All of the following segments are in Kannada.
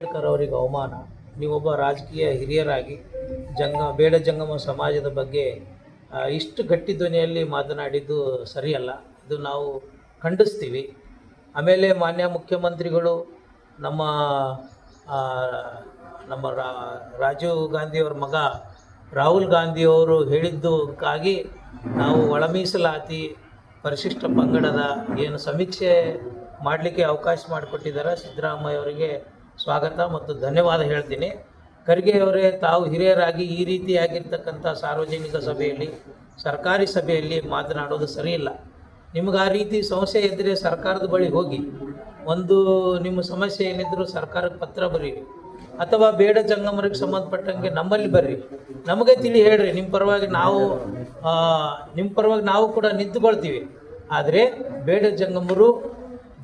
ಅಂಬೇಡ್ಕರ್ ಅವರಿಗೆ ಅವಮಾನ. ನೀವೊಬ್ಬ ರಾಜಕೀಯ ಹಿರಿಯರಾಗಿ ಜಂಗ, ಬೇಡ ಜಂಗಮ ಸಮಾಜದ ಬಗ್ಗೆ ಇಷ್ಟು ಗಟ್ಟಿ ಧ್ವನಿಯಲ್ಲಿ ಮಾತನಾಡಿದ್ದು ಸರಿಯಲ್ಲ. ಇದು ನಾವು ಖಂಡಿಸ್ತೀವಿ. ಆಮೇಲೆ ಮಾನ್ಯ ಮುಖ್ಯಮಂತ್ರಿಗಳು ನಮ್ಮ ನಮ್ಮ ರಾಜೀವ್ ಗಾಂಧಿಯವ್ರ ಮಗ ರಾಹುಲ್ ಗಾಂಧಿಯವರು ಹೇಳಿದ್ದಕ್ಕಾಗಿ ನಾವು ಒಳ ಮೀಸಲಾತಿ ಪರಿಶಿಷ್ಟ ಪಂಗಡದ ಏನು ಸಮೀಕ್ಷೆ ಮಾಡಲಿಕ್ಕೆ ಅವಕಾಶ ಮಾಡಿಕೊಟ್ಟಿದ್ದಾರೆ. ಸಿದ್ದರಾಮಯ್ಯ ಅವರಿಗೆ ಸ್ವಾಗತ ಮತ್ತು ಧನ್ಯವಾದ ಹೇಳ್ತೀನಿ. ಖರ್ಗೆಯವರೇ, ತಾವು ಹಿರಿಯರಾಗಿ ಈ ರೀತಿಯಾಗಿರ್ತಕ್ಕಂಥ ಸಾರ್ವಜನಿಕ ಸಭೆಯಲ್ಲಿ, ಸರ್ಕಾರಿ ಸಭೆಯಲ್ಲಿ ಮಾತನಾಡೋದು ಸರಿಯಿಲ್ಲ. ನಿಮ್ಗೆ ಆ ರೀತಿ ಸಮಸ್ಯೆ ಇದ್ದರೆ ಸರ್ಕಾರದ ಬಳಿ ಹೋಗಿ. ಒಂದು ನಿಮ್ಮ ಸಮಸ್ಯೆ ಏನಿದ್ದರೂ ಸರ್ಕಾರಕ್ಕೆ ಪತ್ರ ಬರೀರಿ. ಅಥವಾ ಬೇಡ ಜಂಗಮರಿಗೆ ಸಂಬಂಧಪಟ್ಟಂಗೆ ನಮ್ಮಲ್ಲಿ ಬರ್ರಿ. ನಮಗೆ ತಿಳಿ ಹೇಳ್ರಿ, ನಿಮ್ಮ ಪರವಾಗಿ ನಾವು ನಿಮ್ಮ ಪರವಾಗಿ ನಾವು ಕೂಡ ನಿಂತುಕೊಳ್ತೀವಿ. ಆದರೆ ಬೇಡ ಜಂಗಮರು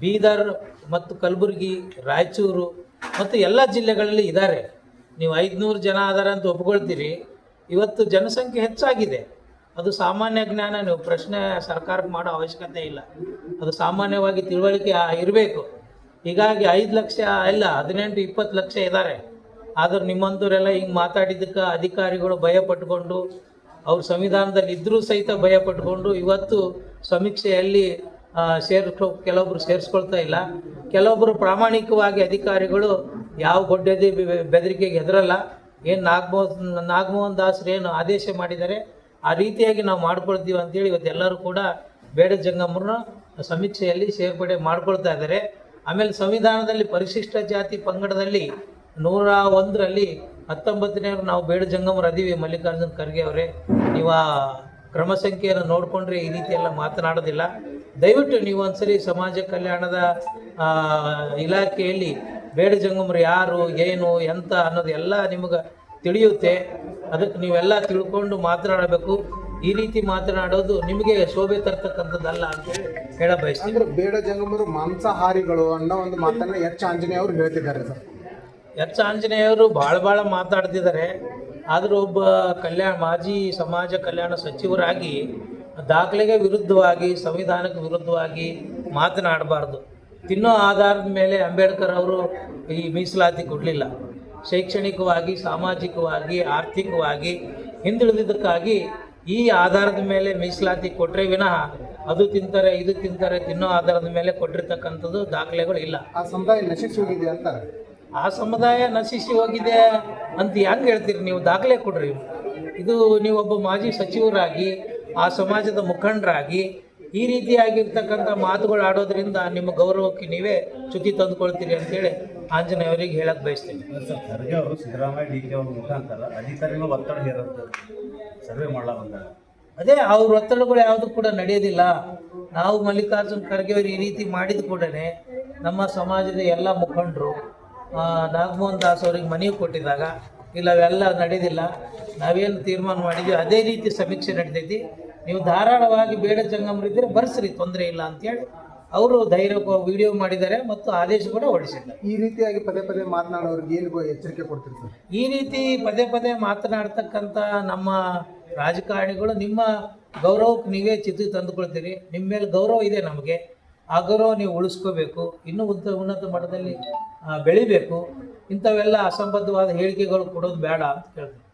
ಬೀದರ್ ಮತ್ತು ಕಲಬುರಗಿ, ರಾಯಚೂರು ಮತ್ತು ಎಲ್ಲ ಜಿಲ್ಲೆಗಳಲ್ಲಿ ಇದ್ದಾರೆ ನೀವು ಐದುನೂರು ಜನ ಅದಾರ ಅಂತ ಒಪ್ಕೊಳ್ತೀರಿ. ಇವತ್ತು ಜನಸಂಖ್ಯೆ ಹೆಚ್ಚಾಗಿದೆ. ಅದು ಸಾಮಾನ್ಯ ಜ್ಞಾನ ನೀವು ಪ್ರಶ್ನೆ ಸರ್ಕಾರಕ್ಕೆ ಮಾಡೋ ಅವಶ್ಯಕತೆ ಇಲ್ಲ. ಅದು ಸಾಮಾನ್ಯವಾಗಿ ತಿಳುವಳಿಕೆ ಇರಬೇಕು. ಹೀಗಾಗಿ ಐದು ಲಕ್ಷ ಇಲ್ಲ, ಹದಿನೆಂಟು, ಇಪ್ಪತ್ತು ಲಕ್ಷ ಇದ್ದಾರೆ ಆದ್ರೆ ನಿಮ್ಮಂಥವರೆಲ್ಲ ಹಿಂಗೆ ಮಾತಾಡಿದ್ದಕ್ಕೆ ಅಧಿಕಾರಿಗಳು ಭಯ ಪಟ್ಕೊಂಡು, ಅವ್ರ ಸಂವಿಧಾನದಲ್ಲಿ ಇದ್ದರೂ ಸಹಿತ ಭಯ ಪಟ್ಕೊಂಡು, ಇವತ್ತು ಸಮೀಕ್ಷೆಯಲ್ಲಿ ಆ, ಕೆಲವೊಬ್ಬರು ಸೇರಿಸ್ಕೊಳ್ತಾ ಇಲ್ಲ. ಕೆಲವೊಬ್ಬರು ಪ್ರಾಮಾಣಿಕವಾಗಿ ಅಧಿಕಾರಿಗಳು ಯಾವ ಗೊಡ್ಡೆದಿ ಬೆದರಿಕೆಗೆ ಹೆದರಲ್ಲ. ಏನು ನಾಗಮೋಹನ್ ನಾಗಮೋಹನ್ ದಾಸರು ಏನು ಆದೇಶ ಮಾಡಿದ್ದಾರೆ. ಆ ರೀತಿಯಾಗಿ ನಾವು ಮಾಡ್ಕೊಳ್ತೀವಿ ಅಂತೇಳಿ ಇವತ್ತು ಎಲ್ಲರೂ ಕೂಡ ಬೇಡ ಜಂಗಮ್ಮರನ್ನು ಸಮೀಕ್ಷೆಯಲ್ಲಿ ಸೇರ್ಪಡೆ ಮಾಡ್ಕೊಳ್ತಾ ಇದ್ದಾರೆ. ಆಮೇಲೆ ಸಂವಿಧಾನದಲ್ಲಿ ಪರಿಶಿಷ್ಟ ಜಾತಿ ಪಂಗಡದಲ್ಲಿ ನೂರ ಒಂದರಲ್ಲಿ ಹತ್ತೊಂಬತ್ತನೇ ನಾವು ಬೇಡ ಜಂಗಮರು ಅದೀವಿ ಮಲ್ಲಿಕಾರ್ಜುನ್ ಖರ್ಗೆ ಅವರೇ. ನೀವು ಕ್ರಮ ಸಂಖ್ಯೆಯನ್ನು ನೋಡಿಕೊಂಡ್ರೆ ಈ ರೀತಿ ಎಲ್ಲ ಮಾತನಾಡೋದಿಲ್ಲ. ದಯವಿಟ್ಟು ನೀವು ಒಂದ್ಸರಿ ಸಮಾಜ ಕಲ್ಯಾಣದ ಇಲಾಖೆಯಲ್ಲಿ ಬೇಡ ಜಂಗಮರು ಯಾರು ಏನು ಎಂತ ಅನ್ನೋದು ಎಲ್ಲ ನಿಮಗೆ ತಿಳಿಯುತ್ತೆ. ಅದಕ್ಕೆ ನೀವೆಲ್ಲ ತಿಳ್ಕೊಂಡು ಮಾತನಾಡಬೇಕು. ಈ ರೀತಿ ಮಾತನಾಡೋದು ನಿಮಗೆ ಶೋಭೆ ತರ್ತಕ್ಕಂಥದ್ದಲ್ಲ ಅಂತ ಹೇಳ ಬಯಸ್ತೀನಿ. ಅಂದ್ರೆ ಬೇಡ ಜಂಗಮರು ಮಾಂಸಾಹಾರಿಗಳು ಅನ್ನೋ ಒಂದು ಮಾತನ್ನ ಎಚ್ ಆಂಜನೇಯ ಅವರು ಹೇಳ್ತಿದ್ದಾರೆ ಸರ್. ಎಚ್ ಆಂಜನೇಯವರು ಭಾಳ ಭಾಳ ಮಾತಾಡ್ತಿದ್ದಾರೆ. ಆದರೂ ಒಬ್ಬ ಕಲ್ಯಾಣ, ಮಾಜಿ ಸಮಾಜ ಕಲ್ಯಾಣ ಸಚಿವರಾಗಿ ದಾಖಲೆಗೆ ವಿರುದ್ಧವಾಗಿ, ಸಂವಿಧಾನಕ್ಕೆ ವಿರುದ್ಧವಾಗಿ ಮಾತನಾಡಬಾರ್ದು. ತಿನ್ನೋ ಆಧಾರದ ಮೇಲೆ ಅಂಬೇಡ್ಕರ್ ಅವರು ಈ ಮೀಸಲಾತಿ ಕೊಡಲಿಲ್ಲ. ಶೈಕ್ಷಣಿಕವಾಗಿ, ಸಾಮಾಜಿಕವಾಗಿ, ಆರ್ಥಿಕವಾಗಿ ಹಿಂದುಳಿದಿದ್ದಕ್ಕಾಗಿ ಈ ಆಧಾರದ ಮೇಲೆ ಮೀಸಲಾತಿ ಕೊಟ್ಟರೆ ವಿನಃ ಅದು ತಿಂತಾರೆ, ಇದು ತಿಂತಾರೆ, ತಿನ್ನೋ ಆಧಾರದ ಮೇಲೆ ಕೊಟ್ಟಿರ್ತಕ್ಕಂಥದ್ದು ದಾಖಲೆಗಳು ಇಲ್ಲ. ಆ ಸಮುದಾಯ ನಶಿಸಿ ಹೋಗಿದೆ ಅಂತ. ಆ ಸಮುದಾಯ ನಶಿಸಿ ಹೋಗಿದೆ ಅಂತ ಹೆಂಗೆ ಹೇಳ್ತೀರಿ ನೀವು? ದಾಖಲೆ ಕೊಡ್ರಿ. ಇದು ನೀವೊಬ್ಬ ಮಾಜಿ ಸಚಿವರಾಗಿ ಆ ಸಮಾಜದ ಮುಖಂಡರಾಗಿ ಈ ರೀತಿಯಾಗಿರ್ತಕ್ಕಂಥ ಮಾತುಗಳು ಆಡೋದ್ರಿಂದ ನಿಮ್ಮ ಗೌರವಕ್ಕೆ ನೀವೇ ಚ್ಯುತಿ ತಂದುಕೊಳ್ತೀರಿ ಅಂತೇಳಿ ಆಂಜನೇಯ ಅವರಿಗೆ ಹೇಳಕ್ ಬಯಸ್ತೀನಿ. ಸರ್ ಖರ್ಗೆ ಅವರು ಸಿದ್ದರಾಮಯ್ಯ ಡಿ ಕೆ ಅವ್ರ ಮುಖಾಂತರ ಅಧಿಕಾರಿಗಳು ಒತ್ತಡ ಹೇರುತ್ತೆ. ಸರ್ವೆ ಮಾಡಲ ಬಂದಾಗ. ಅದೇ ಅವ್ರ ಒತ್ತಡಗಳು ಯಾವುದು ಕೂಡ ನಡೆಯೋದಿಲ್ಲ. ನಾವು ಮಲ್ಲಿಕಾರ್ಜುನ್ ಖರ್ಗೆ ಅವರು ಈ ರೀತಿ ಮಾಡಿದ ಕೂಡಲೇ ನಮ್ಮ ಸಮಾಜದ ಎಲ್ಲ ಮುಖಂಡರು ನಾಗಮೋಹನ್ ದಾಸ್ ಅವ್ರಿಗೆ ಮನವಿ ಕೊಟ್ಟಿದ್ದಾಗ ಇಲ್ಲ ಅವೆಲ್ಲ ನಡೆದಿಲ್ಲ. ನಾವೇನು ತೀರ್ಮಾನ ಮಾಡಿದ್ವಿ ಅದೇ ರೀತಿ ಸಮೀಕ್ಷೆ ನಡೆದೈತಿ. ನೀವು ಧಾರಾಳವಾಗಿ ಬೇಡ ಜಂಗಮರಿದ್ದರೆ ಬರ್ಸ್ರಿ ತೊಂದರೆ ಇಲ್ಲ ಅಂತೇಳಿ ಅವರು ಧೈರ್ಯ ವಿಡಿಯೋ ಮಾಡಿದ್ದಾರೆ ಮತ್ತು ಆದೇಶ ಕೂಡ ಹೊರಡಿಸಿದ್ದಾರೆ. ಈ ರೀತಿಯಾಗಿ ಪದೇ ಪದೇ ಮಾತನಾಡೋರಿಗೆ ಏನು ಎಚ್ಚರಿಕೆ ಕೊಡ್ತಿರ್ತಾರೆ ಈ ರೀತಿ ಪದೇ ಪದೇ ಮಾತನಾಡ್ತಕ್ಕಂಥ ನಮ್ಮ ರಾಜಕಾರಣಿಗಳು ನಿಮ್ಮ ಗೌರವಕ್ಕೆ ನೀವೇ ಚಿತ್ರ ತಂದುಕೊಳ್ತೀರಿ. ನಿಮ್ಮ ಮೇಲೆ ಗೌರವ ಇದೆ ನಮಗೆ. ಆ ನೀವು ಉಳಿಸ್ಕೋಬೇಕು, ಇನ್ನೂ ಉನ್ನತ ಉನ್ನತ ಮಟ್ಟದಲ್ಲಿ ಬೆಳಿಬೇಕು, ಇಂಥವೆಲ್ಲ ಅಸಂಬದ್ಧವಾದ ಹೇಳಿಕೆಗಳು ಕೊಡೋದು ಬೇಡ ಅಂತ ಹೇಳ್ತೀನಿ